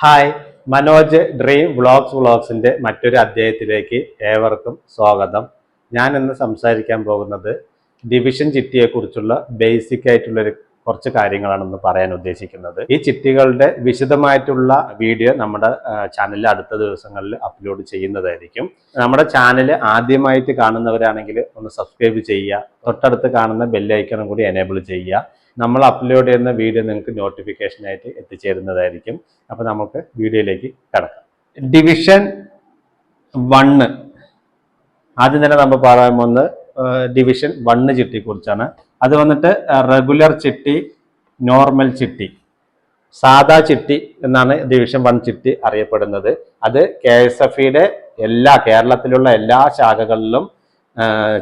Hi Manoj dream vlogs വ്ളോഗ്സിന്റെ മറ്റൊരു അധ്യായത്തിലേക്ക് ഏവർക്കും സ്വാഗതം. ഞാൻ ഇന്ന് സംസാരിക്കാൻ പോകുന്നത് ഡിവിഷൻ ചിറ്റിയെക്കുറിച്ചുള്ള ബേസിക്കായിട്ടുള്ളൊരു കുറച്ച് കാര്യങ്ങളാണെന്ന് പറയാൻ ഉദ്ദേശിക്കുന്നത്. ഈ ചിട്ടികളുടെ വിശദമായിട്ടുള്ള വീഡിയോ നമ്മുടെ ചാനലിൽ അടുത്ത ദിവസങ്ങളിൽ അപ്ലോഡ് ചെയ്യുന്നതായിരിക്കും. നമ്മുടെ ചാനൽ ആദ്യമായിട്ട് കാണുന്നവരാണെങ്കിൽ ഒന്ന് സബ്സ്ക്രൈബ് ചെയ്യുക തൊട്ടടുത്ത് കാണുന്ന ബെല്ലൈക്കണും കൂടി എനേബിൾ ചെയ്യുക. നമ്മൾ അപ്ലോഡ് ചെയ്യുന്ന വീഡിയോ നിങ്ങൾക്ക് നോട്ടിഫിക്കേഷനായിട്ട് എത്തിച്ചേരുന്നതായിരിക്കും. അപ്പോൾ നമുക്ക് വീഡിയോയിലേക്ക് കിടക്കാം. ഡിവിഷൻ വണ്ണ് ആദ്യം തന്നെ നമ്മൾ പറയാൻ പോകുന്നത് ഡിവിഷൻ വണ്ണ് ചിട്ടിയെ കുറിച്ചാണ്. അത് വന്നിട്ട് റെഗുലർ ചിട്ടി നോർമൽ ചിട്ടി സാധാ ചിട്ടി എന്നാണ് ഡിവിഷൻ വൺ ചിട്ടി അറിയപ്പെടുന്നത്. അത് കെ എസ് എഫ് ഇയുടെ എല്ലാ കേരളത്തിലുള്ള എല്ലാ ശാഖകളിലും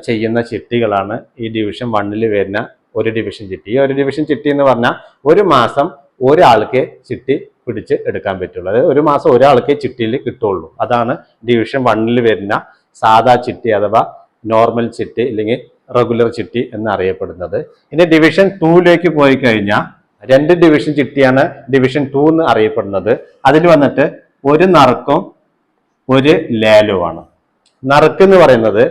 ചെയ്യുന്ന ചിട്ടികളാണ് ഈ ഡിവിഷൻ വണ്ണിൽ വരുന്ന ഒരു ഡിവിഷൻ ചിട്ടി. ഈ ഒരു ഡിവിഷൻ ചിട്ടി എന്ന് പറഞ്ഞാൽ ഒരു മാസം ഒരാൾക്ക് ചിട്ടി പിടിച്ച് എടുക്കാൻ പറ്റുള്ളൂ. അതായത് ഒരു മാസം ഒരാൾക്കേ ചിട്ടിയിൽ കിട്ടുള്ളൂ. അതാണ് ഡിവിഷൻ വണ്ണിൽ വരുന്ന സാധാ ചിട്ടി അഥവാ നോർമൽ ചിട്ടി അല്ലെങ്കിൽ റെഗുലർ ചിട്ടി എന്നറിയപ്പെടുന്നത്. ഇനി ഡിവിഷൻ ടൂയിലേക്ക് പോയി കഴിഞ്ഞാൽ രണ്ട് ഡിവിഷൻ ചിട്ടിയാണ് ഡിവിഷൻ ടു എന്ന് അറിയപ്പെടുന്നത്. അതിൽ വന്നിട്ട് ഒരു നറുക്കും ഒരു ലേലുമാണ്. നറുക്ക് എന്ന് പറയുന്നത്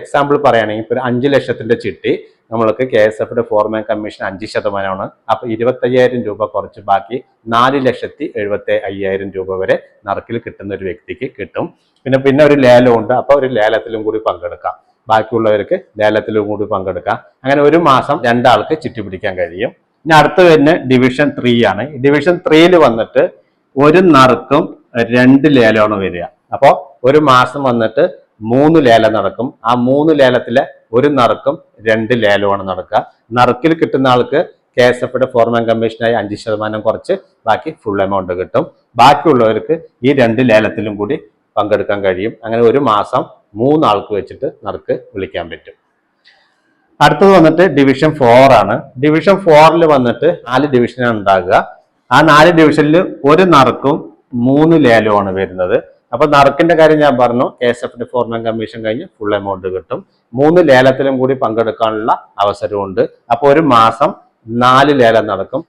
എക്സാമ്പിൾ പറയുകയാണെങ്കിൽ ഇപ്പോൾ ഒരു അഞ്ച് ലക്ഷത്തിന്റെ ചിട്ടി നമ്മൾക്ക് കെ എസ് എഫിന്റെ ഫോർമാൻ കമ്മീഷൻ അഞ്ച് ശതമാനമാണ്. അപ്പൊ ഇരുപത്തയ്യായിരം രൂപ കുറച്ച് ബാക്കി നാല് ലക്ഷത്തി എഴുപത്തി അയ്യായിരം രൂപ വരെ നറുക്കിൽ കിട്ടുന്ന ഒരു വ്യക്തിക്ക് കിട്ടും. പിന്നെ പിന്നെ ഒരു ലേലം ഉണ്ട് അപ്പൊ ഒരു ലേലത്തിലും കൂടി പങ്കെടുക്കാം. ബാക്കിയുള്ളവർക്ക് ലേലത്തിലും കൂടി പങ്കെടുക്കാം. അങ്ങനെ ഒരു മാസം രണ്ടാൾക്ക് ചിട്ടി പിടിക്കാൻ കഴിയും. ഇനി അടുത്ത് തന്നെ ഡിവിഷൻ ത്രീ ആണ്. ഡിവിഷൻ ത്രീയിൽ വന്നിട്ട് ഒരു നറുക്കും രണ്ട് ലേലമാണ് വരിക. അപ്പോൾ ഒരു മാസം വന്നിട്ട് മൂന്ന് ലേലം നടക്കും. ആ മൂന്ന് ലേലത്തിലെ ഒരു നറുക്കും രണ്ട് ലേലമാണ് നടക്കുക. നറുക്കിൽ കിട്ടുന്ന ആൾക്ക് കെ എസ് എഫിയുടെ ഫോർമാൻ കമ്മീഷനായി അഞ്ച് ശതമാനം കുറച്ച് ബാക്കി ഫുൾ എമൗണ്ട് കിട്ടും. ബാക്കിയുള്ളവർക്ക് ഈ രണ്ട് ലേലത്തിലും കൂടി പങ്കെടുക്കാൻ കഴിയും. അങ്ങനെ ഒരു മാസം മൂന്നാൾക്ക് വെച്ചിട്ട് നറുക്ക് വിളിക്കാൻ പറ്റും. അടുത്തത് വന്നിട്ട് ഡിവിഷൻ ഫോർ ആണ്. ഡിവിഷൻ ഫോറിൽ വന്നിട്ട് നാല് ഡിവിഷനാണ് ഉണ്ടാകുക. ആ നാല് ഡിവിഷനിൽ ഒരു നറുക്കും മൂന്ന് ലേലവുമാണ് വരുന്നത്. അപ്പൊ നറുക്കിന്റെ കാര്യം ഞാൻ പറഞ്ഞു കെ എസ് എഫിന്റെ ഫോർമാൻ കമ്മീഷൻ കഴിഞ്ഞ് ഫുൾ എമൗണ്ട് കിട്ടും. മൂന്ന് ലേലത്തിലും കൂടി പങ്കെടുക്കാനുള്ള അവസരമുണ്ട് അപ്പൊ ഒരു മാസം നാല് ലേലം നടക്കും.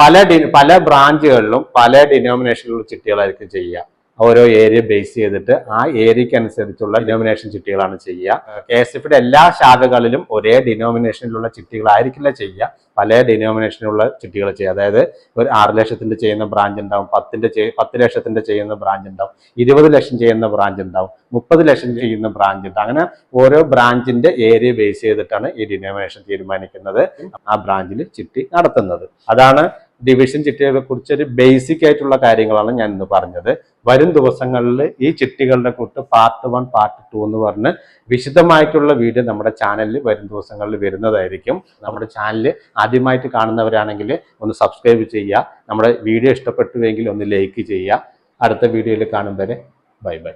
പല പല ബ്രാഞ്ചുകളിലും പല ഡിനോമിനേഷനിലുള്ള ചിട്ടികളായിരിക്കും ചെയ്യുക. ഓരോ ഏരിയ ബേസ് ചെയ്തിട്ട് ആ ഏരിയക്ക് അനുസരിച്ചുള്ള ഡിനോമിനേഷൻ ചിട്ടികളാണ് ചെയ്യുക. കെ എസ് എഫിന്റെ എല്ലാ ശാഖകളിലും ഒരേ ഡിനോമിനേഷനിലുള്ള ചിട്ടികളായിരിക്കില്ല ചെയ്യുക. പല ഡിനോമിനേഷനിലുള്ള ചിട്ടികൾ ചെയ്യുക. അതായത് ഒരു ആറ് ലക്ഷത്തിന്റെ ചെയ്യുന്ന ബ്രാഞ്ച് ഉണ്ടാവും പത്തിന്റെ പത്ത് ലക്ഷത്തിന്റെ ചെയ്യുന്ന ബ്രാഞ്ച് ഉണ്ടാവും ഇരുപത് ലക്ഷം ചെയ്യുന്ന ബ്രാഞ്ച് ഉണ്ടാവും മുപ്പത് ലക്ഷം ചെയ്യുന്ന ബ്രാഞ്ച് ഉണ്ടാവും അങ്ങനെ ഓരോ ബ്രാഞ്ചിന്റെ ഏരിയ ബേസ് ചെയ്തിട്ടാണ് ഈ ഡിനോമിനേഷൻ തീരുമാനിക്കുന്നത്. ആ ബ്രാഞ്ചിൽ ചിട്ടി നടത്തുന്നത്. അതാണ് ഡിവിഷൻ ചിട്ടികളെ കുറിച്ച് ഒരു ബേസിക് ആയിട്ടുള്ള കാര്യങ്ങളാണ് ഞാൻ ഇന്ന് പറഞ്ഞത്. വരും ദിവസങ്ങളിൽ ഈ ചിട്ടികളുടെ കൂട്ട് പാർട്ട് വൺ പാർട്ട് ടു എന്ന് പറഞ്ഞ് വിശദമായിട്ടുള്ള വീഡിയോ നമ്മുടെ ചാനലിൽ വരും ദിവസങ്ങളിൽ വരുന്നതായിരിക്കും. നമ്മുടെ ചാനൽ ആദ്യമായിട്ട് കാണുന്നവരാണെങ്കിൽ ഒന്ന് സബ്സ്ക്രൈബ് ചെയ്യുക. നമ്മുടെ വീഡിയോ ഇഷ്ടപ്പെട്ടുവെങ്കിൽ ഒന്ന് ലൈക്ക് ചെയ്യുക. അടുത്ത വീഡിയോയിൽ കാണും വരെ. Bye bye